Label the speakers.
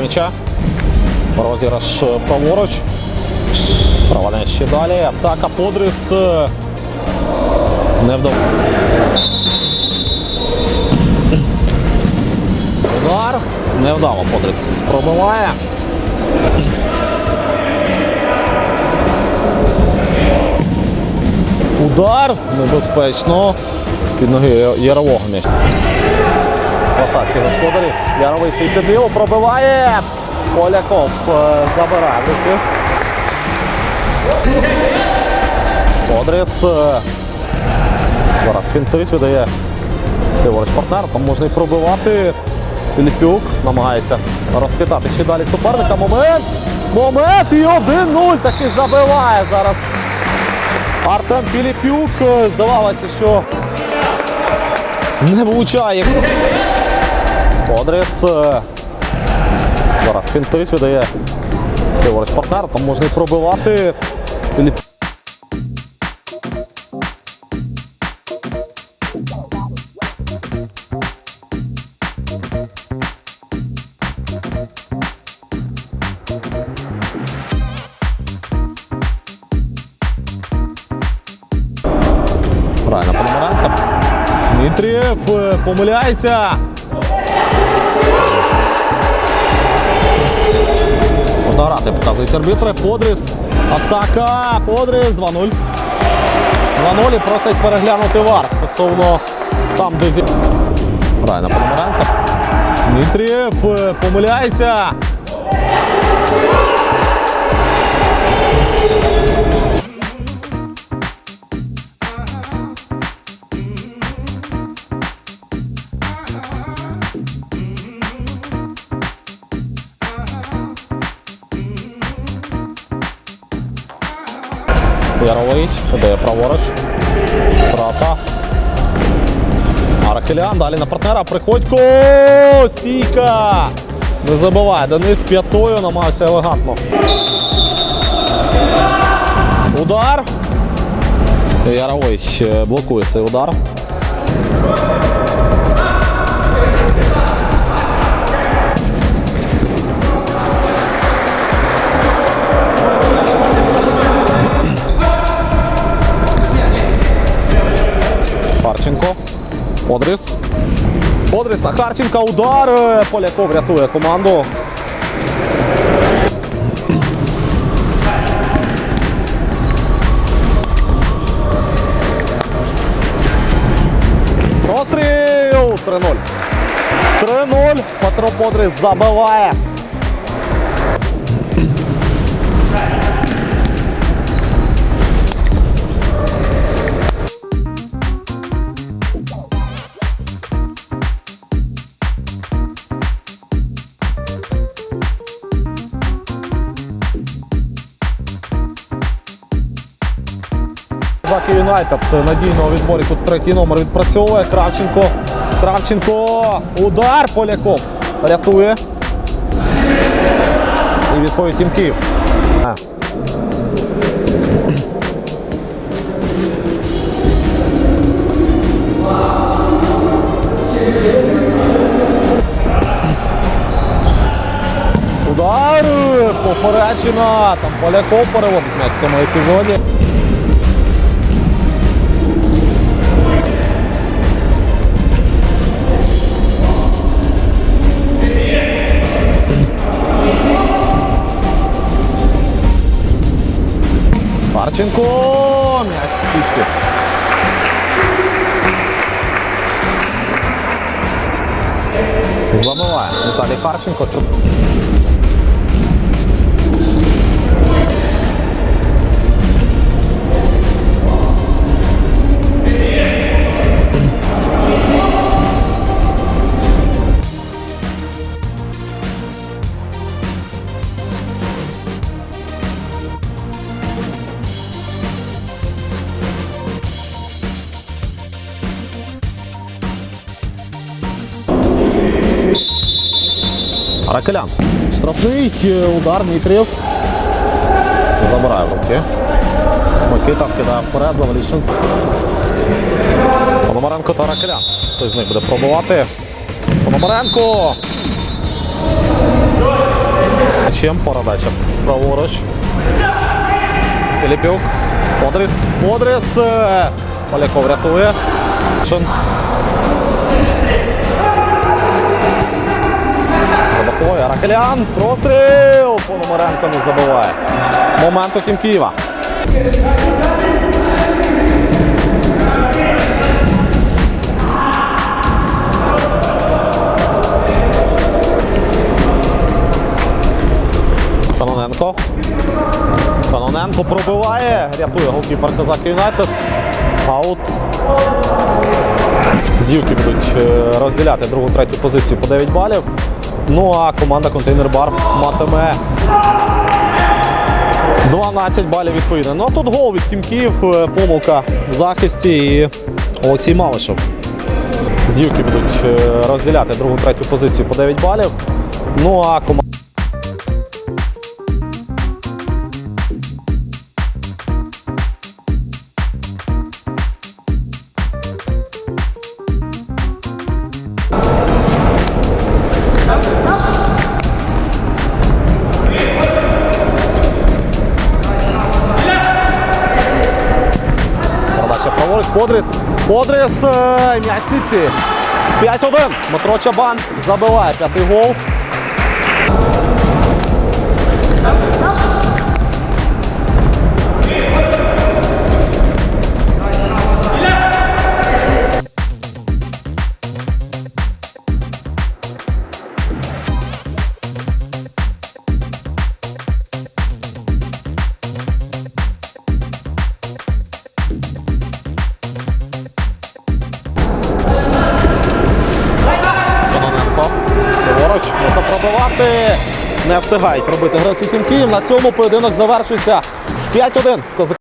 Speaker 1: м'яча. Розіграш е, праворуч. Проваляє ще далі. Атака Подрис. е, Удар. Невдало Подрис пробиває. Удар небезпечно. Під ноги Ярового м'яч. В атаці. Яровий свій підліву пробиває. Поляков е, забирає руки. Подрис. е, Зараз фінтить видає ліворуч партнер. Там можна і пробивати. Філіпюк намагається розхитати ще далі суперника. Момент! Момент! І 1-0 таки забиває зараз. Артем Філіпюк. Е, Здавалося, що не влучає. Подрис. е, Зараз фінтить видає ліворуч партнер. Там можна і пробивати. Правильно, Пономаренко. Е, помиляється. Можна грати, показують арбітри. Подрис. Атака. Подрис 2-0. 2-0 і просять переглянути вар стосовно там, де зі. Правильно, Пономаренко. Дмитрієв е, помиляється. Ярович подає праворуч. Трата. Аракелян. Далі на партнера. Приходько. Стійка. Не забиває. Денис п'ятою намагався елегантно. Удар. Ярович е, блокує цей удар. Подрис. Подрис на Харченка. Удар. Поляков рятує команду. Простріл! 3-0. 3-0. Петро Подрис забиває. Юнайтед надійно у відборі тут третій номер відпрацьовує. Кравченко. Кравченко. Удар Поляков. Рятує. І відповідь Тім Київ. Удар! Поперечина! Там Поляков переводить м'яч в цьому епізоді. Харченко! М'яч сітці. Забиває Віталій Харченко. Чу- Штрафний е, удар Дмитрієв. Забирає в руки. Микита вкидає вперед, Завалішин. Пономаренко та Ракелян. Хтось з них буде пробувати. Пономаренко. М'ячем передача праворуч. Філіпюк. Подрис. Подрис. Е, Поляков рятує. Шин. Забакує. Ракелян. Простріл. Пономаренко не забиває. Момент у Києва. Каноненко. Каноненко пробиває, рятує голкіпер Казак Юнайтед. Аут. Зівки будуть е, розділяти другу третю позицію по 9 балів. Ну а команда Контейнер Бар матиме 12 балів відповідно. Ну а тут гол від Тімків, е, помилка в захисті і Олексій Малишев. З Юки будуть е, розділяти другу третю позицію по 9 балів. Ну а команда. Передача праворуч, Подрис. Подрис, е, м'яч Сіці. 5-1. Дмитро Чабан забиває п'ятий гол. Ліворуч, можна пробивати. Не встигають пробити гравці Тім. На цьому поєдинок завершується 5-1. Козаки